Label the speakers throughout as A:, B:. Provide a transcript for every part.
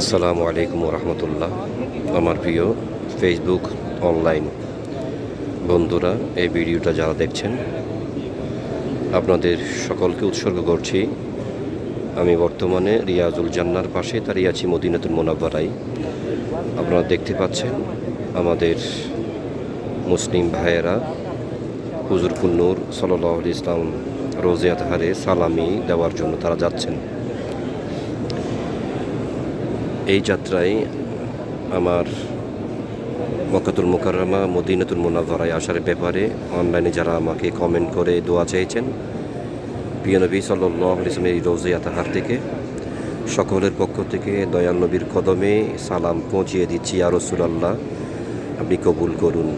A: আসসালামু আলাইকুম রহমতুল্লাহ আমার প্রিয় ফেসবুক অনলাইন বন্ধুরা, এই ভিডিওটা যারা দেখছেন, আপনাদের সকলকে উৎসর্গ করছি। আমি বর্তমানে রিয়াজুল জান্নার পাশে দাঁড়িয়ে আছি মদিনাতুল মোনাব্বারাই আপনারা দেখতে পাচ্ছেন আমাদের মুসলিম ভাইয়েরা, হুজুর কুন্নুর সাল্লাহ ইসলাম রোজে আতহারে সালামি দেওয়ার জন্য তারা যাচ্ছেন। এই যাত্রায় আমার মক্কাতুল মুকাররমা, মদিনাতুল মোনাভারায় আসার ব্যাপারে অনলাইনে যারা আমাকে কমেন্ট করে দোয়া চেয়েছেন প্রিয় নবী সাল্লাহ ইসলামের এই রোজে আতাহার থেকে সকলের পক্ষ থেকে দয়াল নবীর কদমে সালাম পৌঁছিয়ে দিচ্ছি। আর রসুলাল্লাহ, আপনি কবুল করুন।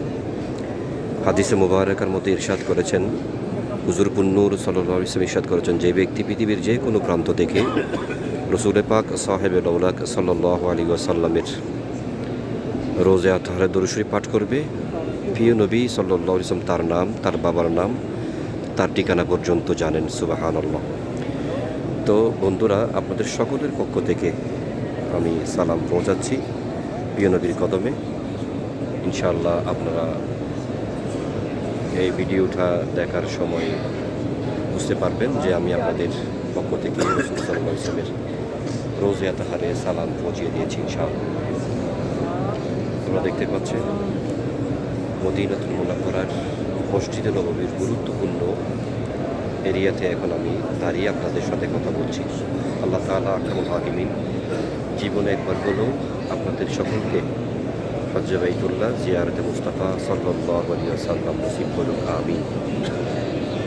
A: হাদিসে মুবারকার মধ্যে ইরশাদ করেছেন। হুজুর পুন্নুর সাল্লাহ ইসলাম ইরশাদ করেছেন, যে ব্যক্তি পৃথিবীর যে কোনো প্রান্ত থেকে রসুলে পাক সাহেবে লৌলাক সাল্লাহ আলী ওয়াসাল্লামের রোজে আতহারে দরুশরী পাঠ করবে। প্রিয় নবী সাল্লাহ ইসলাম তার নাম, তার বাবার নাম, তার ঠিকানা পর্যন্ত জানেন সুবাহান আল্লাহ তো বন্ধুরা, আপনাদের সকলের পক্ষ থেকে আমি সালাম পৌঁছাচ্ছি প্রিয় নবীর কদমে। ইনশাআল্লাহ আপনারা এই ভিডিওটা দেখার সময় বুঝতে পারবেন যে আমি আপনাদের পক্ষ থেকে রসুল ইসলামের রোজে আতাহারে সালাম পৌঁছিয়ে দিয়েছি, ইনশাআল্লাহ। তোমরা দেখতে পাচ্ছেন মদিনাতুল মোনাফরার মসজিদে নববীর গুরুত্বপূর্ণ এরিয়াতে এখন আমি দাঁড়িয়ে আপনাদের সাথে কথা বলছি। আল্লাহ তালা আকামুল হাকিমিন জীবনে একবার হলেও আপনাদের সকলকে হজ্জে বাইতুল্লাহ, জিয়ারতে মুস্তাফা সাল্লাহ আলিয়া সাল্লাম নসিব করুক, আমিন।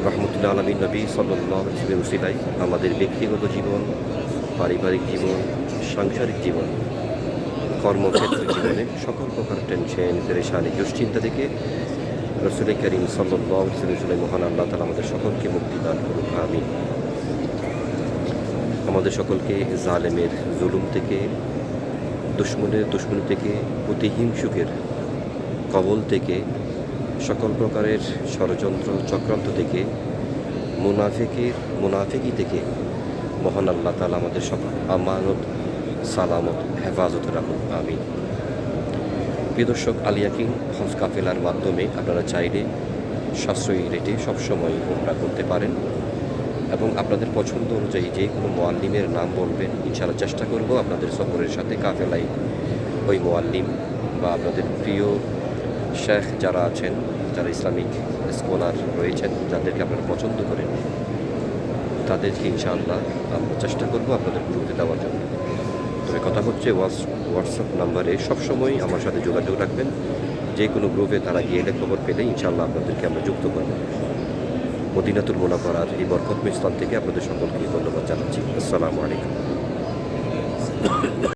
A: রহমতুল্লাহ আলমী নবী সাল্লাহ উসিলাই আমাদের ব্যক্তিগত জীবন পারিবারিক জীবন, সাংসারিক জীবন, কর্মক্ষেত্র জীবনে সকল প্রকার টেনশন পেরেশানি, দুশ্চিন্তা থেকে রসুল করিম সাল্লাহ মহান আল্লাহ তালা আমাদের সকলকে মুক্তি দান করুক আমি আমাদের সকলকে জালেমের জুলুম থেকে, দুশ্মনের দুশ্মনী থেকে প্রতিহিংসুকের কবল থেকে, সকল প্রকারের ষড়যন্ত্র চক্রান্ত থেকে, মুনাফেকের মুনাফেকি থেকে মহান আল্লাহ তালা আমাদের সব আমানত, সালামত, হেফাজত রাখুন আমি প্রিয় দর্শক আলিয়াকিং হজ কাফেলার মাধ্যমে আপনারা চাইলে সাশ্রয়ী রেটে সবসময় উমরা করতে পারেন এবং আপনাদের পছন্দ অনুযায়ী যে কোনো মোয়াল্লিমের নাম বলবেন, ইনশাআল্লাহ চেষ্টা করব আপনাদের সফরের সাথে কাফেলাই ওই মোয়াল্লিম বা আপনাদের প্রিয় শেখ যারা আছেন, যারা ইসলামিক স্কলার রয়েছেন, যাদেরকে আপনারা পছন্দ করেন তাদেরকে ইনশাআল্লাহ আমরা চেষ্টা করব আপনাদের গ্রুপে দেওয়ার জন্য। তবে কথা হচ্ছে হোয়াটসঅ্যাপ নাম্বারে সবসময় আমার সাথে যোগাযোগ রাখবেন। যে কোনো গ্রুপে তারা গিয়ে খবর পেলে ইনশাআল্লাহ আপনাদেরকে আমরা যুক্ত করব। মদিনাতুল মোনাফার এই বরকতময় স্থান থেকে আপনাদের সকলকে ধন্যবাদ জানাচ্ছি। আসসালামু আলাইকুম।